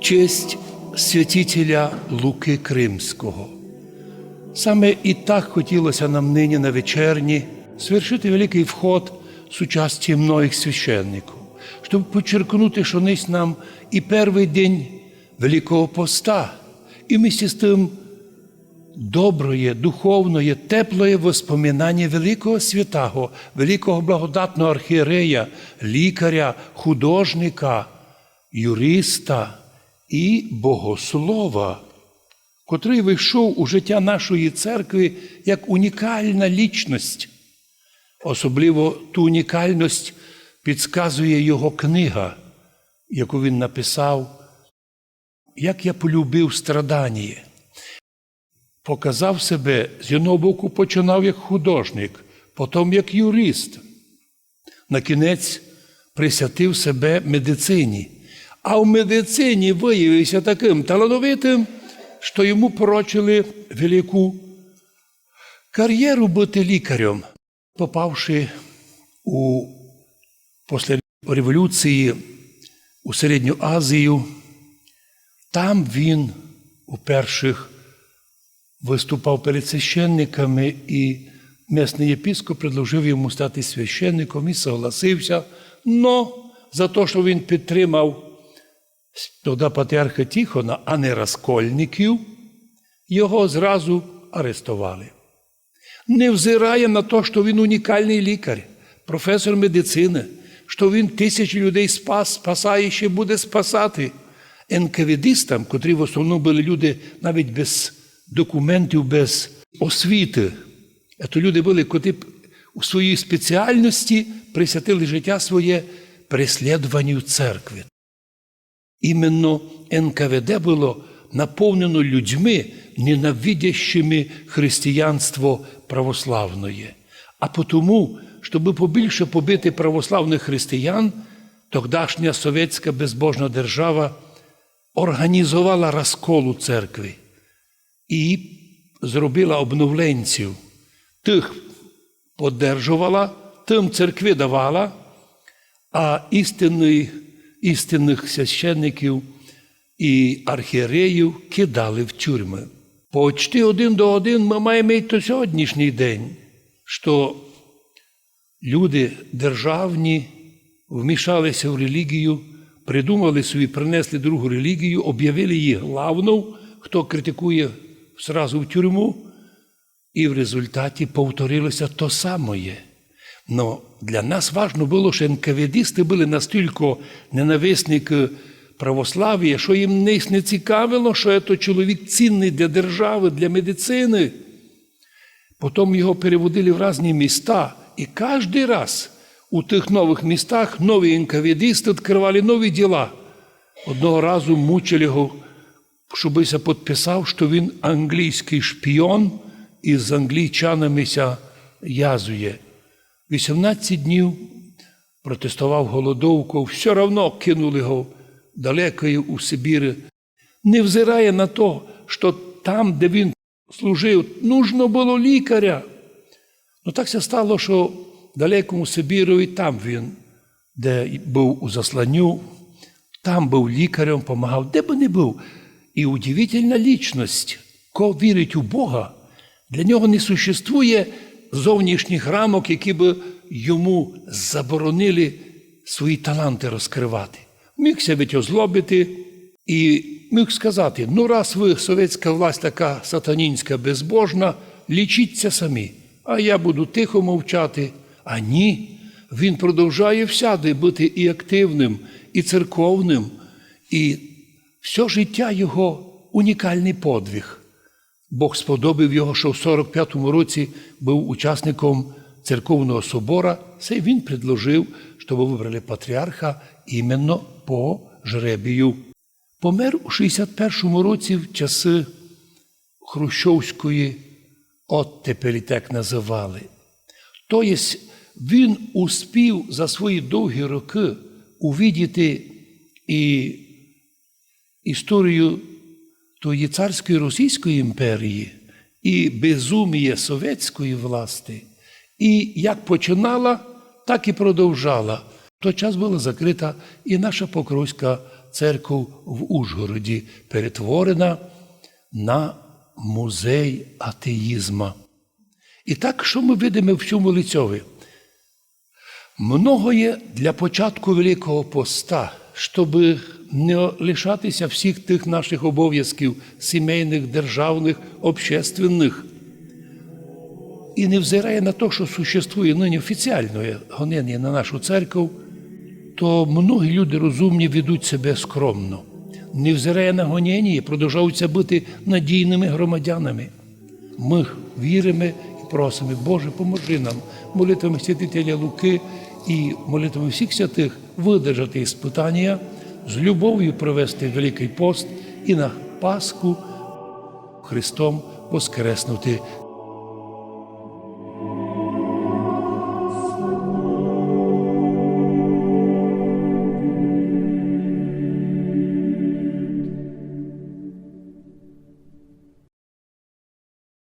честь святителя Луки Кримського. Саме і так хотілося нам нині на вечерні свершити великий вход з участі многих священників, щоб підчеркнути, що ниць нам і перший день Великого Поста, і вместе з тим доброє, духовноє, теплоє воспоминання великого святого, великого благодатного архієрея, лікаря, художника, юриста і богослова, котрий вийшов у життя нашої церкви як унікальна лічність. Особливо ту унікальність підказує його книга, яку він написав, як я полюбив страдання показав себе з одного боку починав як художник, потім як юрист. На кінець присвятив себе медицині, а в медицині виявився таким талановитим, що йому порочили велику кар'єру бути лікарем, попавши у після революції у Середню Азію. Там він у перших виступав перед священниками, і місний єпископ предложив йому стати священником і согласився. Но за те, що він підтримав тоді патріарха Тихона, а не розкольників, його зразу арестували. Не взирає на те, що він унікальний лікар, професор медицини, що він тисячі людей спас, спасає і ще буде спасати. НКВДистам, котрі в основному були люди навіть без документів без освіти. Це люди були, котрі у своїй спеціальності присвятили життя своє переслідуванню церкви. Іменно НКВД було наповнено людьми, ненавидящими християнство православної. А тому, щоб побільше побити православних християн, тогдашня совєтська безбожна держава організувала розкол у церкви і зробила обновленців. Тих подержувала, тим церкви давала, а істинних, істинних священників і архієреїв кидали в тюрми. Почти один до один ми маємо і то сьогоднішній день, що люди державні вмішалися в релігію, придумали собі, принесли другу релігію, об'явили її главну, хто критикує сразу в тюрму, і в результаті повторилося то самое. Но для нас важно було, що НКВДисти були настільки ненависники православ'я, що їм не цікавило, що це чоловік цінний для держави, для медицини. Потім його переводили в різні міста, і кожен раз у тих нових містах нові НКВДисти відкривали нові діла. Одного разу мучили його щобися підписав, що він англійський шпіон і з англійчанами язує. 18 днів протестував голодовку, все одно кинули його далеко у Сибір. Не взирає на те, що там, де він служив, нужно було лікаря. Ну так се стало, що далекому Сибіру і там він, де був у засланню, там був лікарем, допомагав, де би не був. І удивительна лічність, ко вірить у Бога, для нього не существує зовнішніх рамок, які б йому заборонили свої таланти розкривати. Мігся ведь озлобити і міг сказати: ну, раз ви совєтська власть така сатанінська, безбожна, лічіться самі, а я буду тихо мовчати. А ні, він продовжує всяди бути і активним, і церковним. і все життя його унікальний подвиг. Бог сподобав його, що в 45-му році був учасником церковного собора. Це він предложив, щоб вибрали патріарха іменно по жребію. Помер у 61-му році в часи Хрущовської оттепелі так називали. Тобто він успів за свої довгі роки увідіти і історію тої царської Російської імперії і безумія совєтської власти, і як починала, так і продовжала. В той час була закрита і наша Покровська церква в Ужгороді, перетворена на музей атеїзма. І так, що ми видимо в цьому лицьові? Много є для початку Великого поста, щоб не лишатися всіх тих наших обов'язків сімейних, державних, общественних. І не взирає на те, що существує нині офіціальне гонення на нашу церкву, то многі люди розумні ведуть себе скромно. Не взирає на гонення продовжуються бути надійними громадянами. Ми віримо і просимо, Боже, поможи нам молитвами святителя Луки і молитвами всіх святих видержати іспитання, з любов'ю провести Великий пост і на Пасху Христом воскреснути